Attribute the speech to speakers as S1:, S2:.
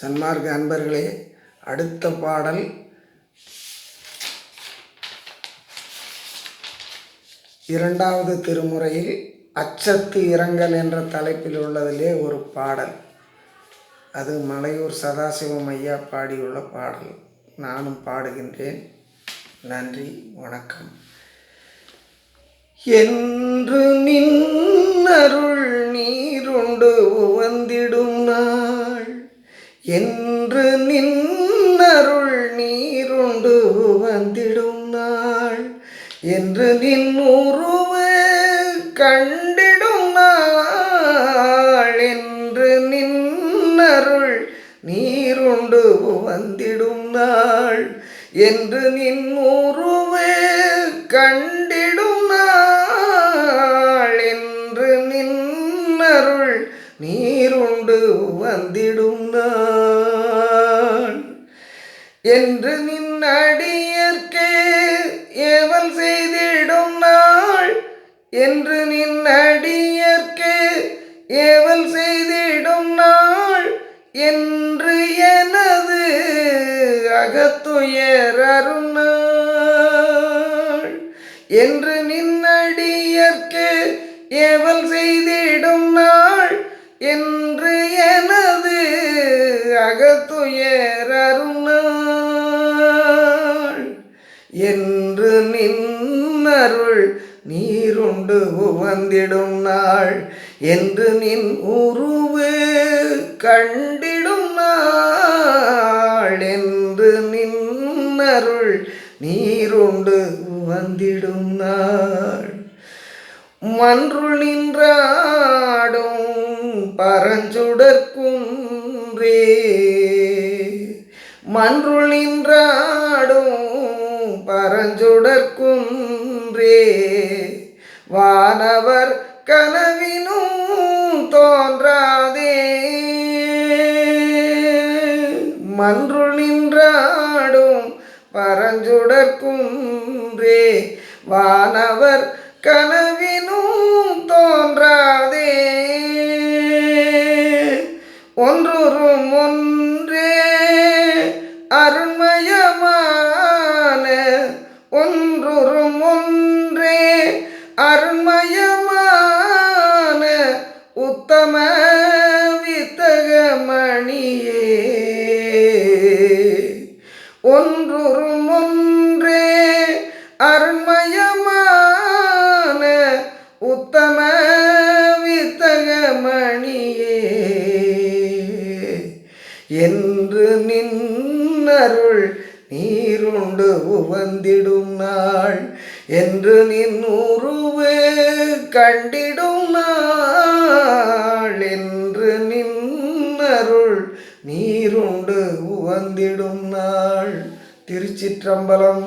S1: சன்மார்க்க அன்பர்களே அடுத்த பாடல் இரண்டாவது திருமுறையில் அச்சத்து இரங்கல் என்ற தலைப்பில் உள்ளதிலே ஒரு பாடல். அது மலையூர் சதாசிவம் ஐயா பாடியுள்ள பாடல். நானும் பாடுகின்றேன். நன்றி வணக்கம். என்று நின்னருள் நீருண்டு வந்திடும் நான் என்று நின்னருள் நீருண்டு வந்திடும் நாள். என்று நின் உருவு கண்டிடும் நாள். என்று நின்னருள் நீருண்டு வந்திடும் நாள். என்று நின் உருவு கண்டிடும் வந்திடும் நாள் என்று நின் அடியர்க்கு ஏவல் செய்திடும் நாள். என்று நின் அடியர்க்கு ஏவல் செய்திடும் நாள். என்று எனது அகத்துயர் அருணாள் என்று நின்னடியர்க்கு ஏவல் செய்திடும் நாள். என்று எனது அகத்துயர் அருணாள். என்று நின்னருள் நீருண்டு உவந்திடும் நாள். என்று நின் உருவு கண்டிடும் நாள். என்று நின்னருள் நீருண்டு வந்திடும் நாள். மன்றுள் நின்றாடும் பரஞ்சுடற்குன்றே. மன்றுள் நின்றாடும் பரஞ்சுடற்குன்றே. வானவர் கனவினும் தோன்றாதே. மன்றுள் நின்றாடும் பரஞ்சுடற்குன்றே. வானவர் கனவினும் தோன்றாதே அருண்மயமான ஒன்றுறும் ஒன்றே. அருண்மயமான உத்தம வித்தகமணியே. ஒன்றுறும் ஒன்றே. அருண்மயமான உத்தம வித்தகமணியே. என்று நின்னருள் நீருண்டு உவந்திடும் நாள் என்று நின் உருவு கண்டிடும் நாள் என்று நின்னருள் நீருண்டு உவந்திடும் நாள். திருச்சிற்றம்பலம்